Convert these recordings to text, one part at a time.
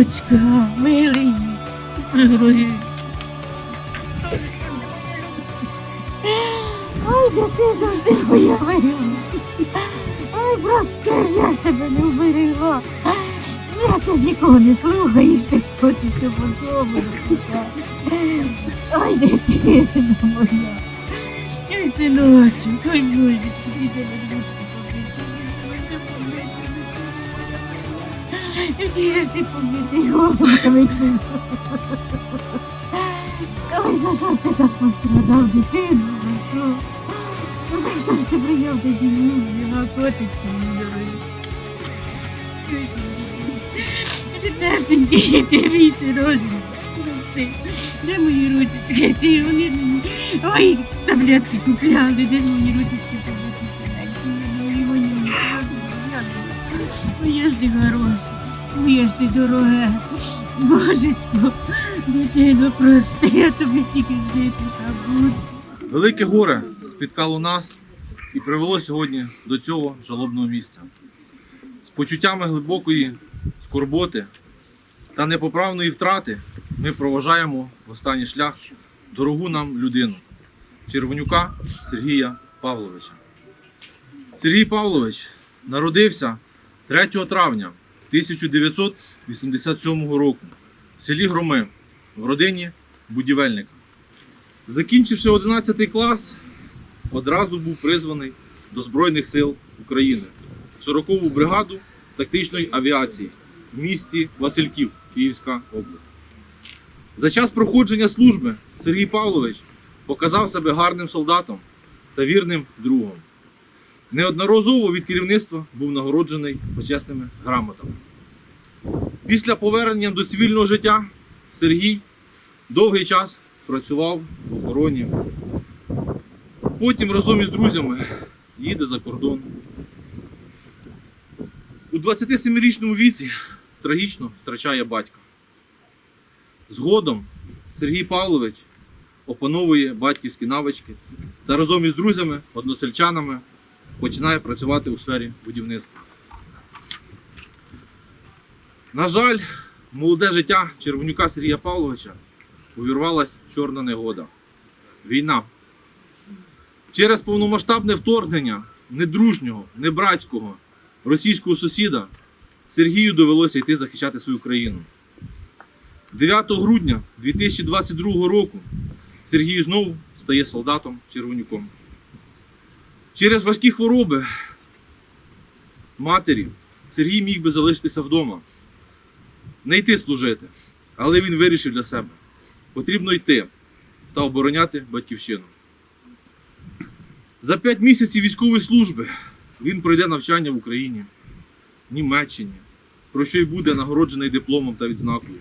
Синочка, милий, дорогий. Ой, де ти завжди моя мила. Ой, прости, я тебе не вберегла. Я тебе нікого не слухаєш, ти скотися по тому. Ой, дитина моя. Ой, синочок, ой, божечки, ти тебе Який же ж ти побитий голубками ти? За що ти так пострадав, дитину? Ну, За що ж ти прийняв такі люди, на котики мій дорогий? Ти тесенький, ти мій сирожник. Де мої ручечки? Ті, вони мені. Ой, таблетки купляли, де мої ручечки побути? Мої мої. Ж ти хороша. Моя ж ти дороге. Божечко, дитино, прости, я тобі тільки жити та. Велике горе спіткало нас і привело сьогодні до цього жалобного місця. З почуттями глибокої скорботи та непоправної втрати ми проважаємо в останній шлях дорогу нам людину Червонюка Сергія Павловича. Сергій Павлович народився 3 травня 1987 року в селі Громи в родині будівельника. Закінчивши 11 клас, одразу був призваний до Збройних сил України в 40-ту бригаду тактичної авіації в місті Васильків, Київська область. За час проходження служби Сергій Павлович показав себе гарним солдатом та вірним другом. Неодноразово від керівництва був нагороджений почесними грамотами. Після повернення до цивільного життя Сергій довгий час працював в охороні. Потім разом із друзями їде за кордон. У 27-річному віці трагічно втрачає батька. Згодом Сергій Павлович опановує батьківські навички та разом із друзями, односельчанами починає працювати у сфері будівництва. На жаль, молоде життя Червонюка Сергія Павловича увірвалась чорна негода. війна. Через повномасштабне вторгнення недружнього, небратського російського сусіда Сергію довелося йти захищати свою країну. 9 грудня 2022 року Сергій знову стає солдатом червонюком. Через важкі хвороби матері Сергій міг би залишитися вдома, не йти служити, але він вирішив для себе. Потрібно йти та обороняти батьківщину. За 5 місяців військової служби він пройде навчання в Україні, Німеччині, про що й буде нагороджений дипломом та відзнакою.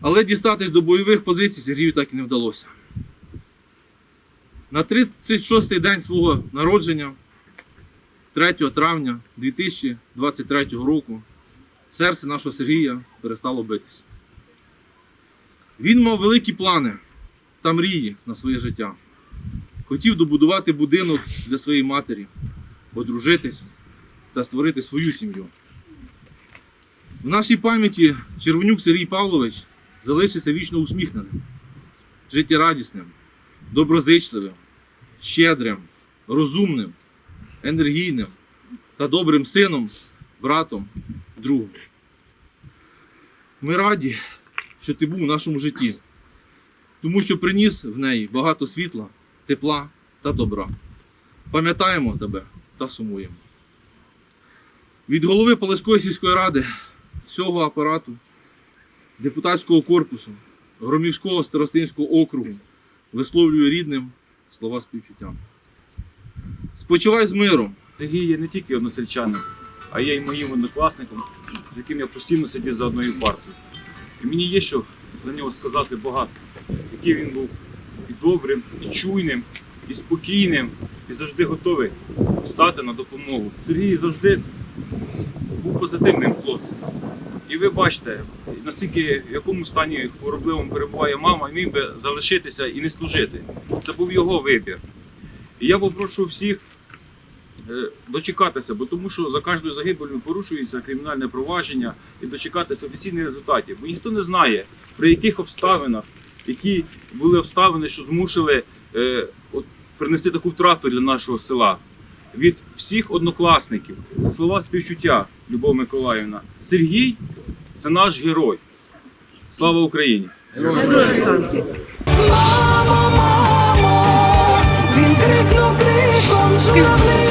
Але дістатись до бойових позицій Сергію так і не вдалося. На 36-й день свого народження, 3 травня 2023 року, серце нашого Сергія перестало битися. Він мав великі плани та мрії на своє життя. Хотів добудувати будинок для своєї матері, одружитись та створити свою сім'ю. В нашій пам'яті Червонюк Сергій Павлович залишиться вічно усміхненим, життєрадісним, доброзичливим, щедрим, розумним, енергійним та добрим сином, братом, другом. Ми раді, що ти був у нашому житті, тому що приніс в неї багато світла, тепла та добра. Пам'ятаємо тебе та сумуємо. Від голови Полеської сільської ради, всього апарату, депутатського корпусу, Громівського старостинського округу висловлюю рідним слова співчуття. Спочивай з миром, Сергій є не тільки односельчанин, а є й моїм однокласником, з яким я постійно сидів за одною партою. І мені є що за нього сказати багато, який він був і добрим, і чуйним, і спокійним, і завжди готовий стати на допомогу. Сергій завжди був позитивним хлопцем. І ви бачите, наскільки в якому стані хворобливому перебуває мама, міг би залишитися і не служити. Це був його вибір. І я попрошу всіх е, дочекатися, бо тому що за кожною загибелью порушується кримінальне провадження і дочекатися офіційних результатів. Бо ніхто не знає, при яких обставинах, які були обставини, що змусили е, принести таку втрату для нашого села. Від всіх однокласників, слова співчуття, Любов Миколаївна. Сергій це наш герой. Слава Україні! Мамо, мамо, він крикнув криком журавлиним.